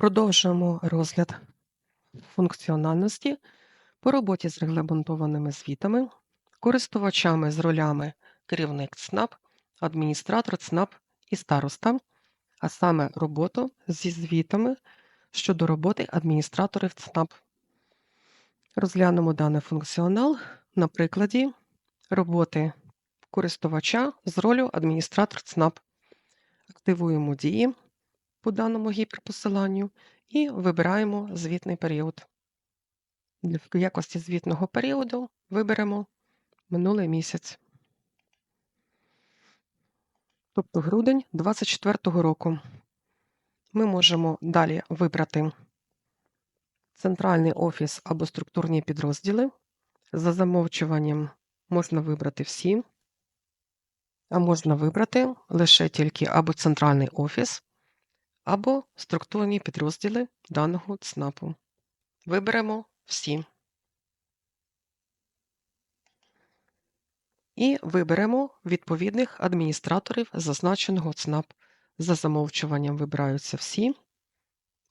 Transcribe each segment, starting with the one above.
Продовжуємо розгляд функціональності по роботі з регламентованими звітами, користувачами з ролями керівник ЦНАП, адміністратор ЦНАП і староста, а саме роботу зі звітами щодо роботи адміністраторів ЦНАП. Розглянемо даний функціонал на прикладі роботи користувача з ролю адміністратор ЦНАП. Активуємо дії по даному гіперпосиланню і вибираємо звітний період. В якості звітного періоду виберемо минулий місяць, тобто грудень 2024 року. Ми можемо далі вибрати центральний офіс або структурні підрозділи. За замовчуванням можна вибрати всі, а можна вибрати лише тільки або центральний офіс, або структурні підрозділи даного ЦНАПу. Виберемо всі. І виберемо відповідних адміністраторів зазначеного ЦНАП. За замовчуванням вибираються всі,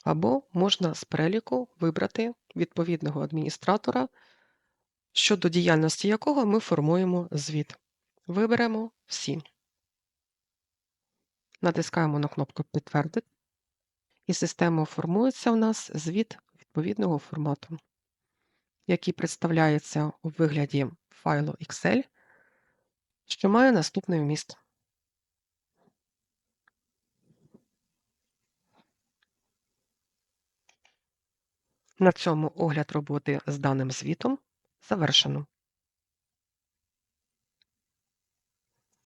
або можна з переліку вибрати відповідного адміністратора, щодо діяльності якого ми формуємо звіт. Виберемо всі. Натискаємо на кнопку Підтвердити, і система формується у нас звіт відповідного формату, який представляється у вигляді файлу Excel, що має наступний вміст. На цьому огляд роботи з даним звітом завершено.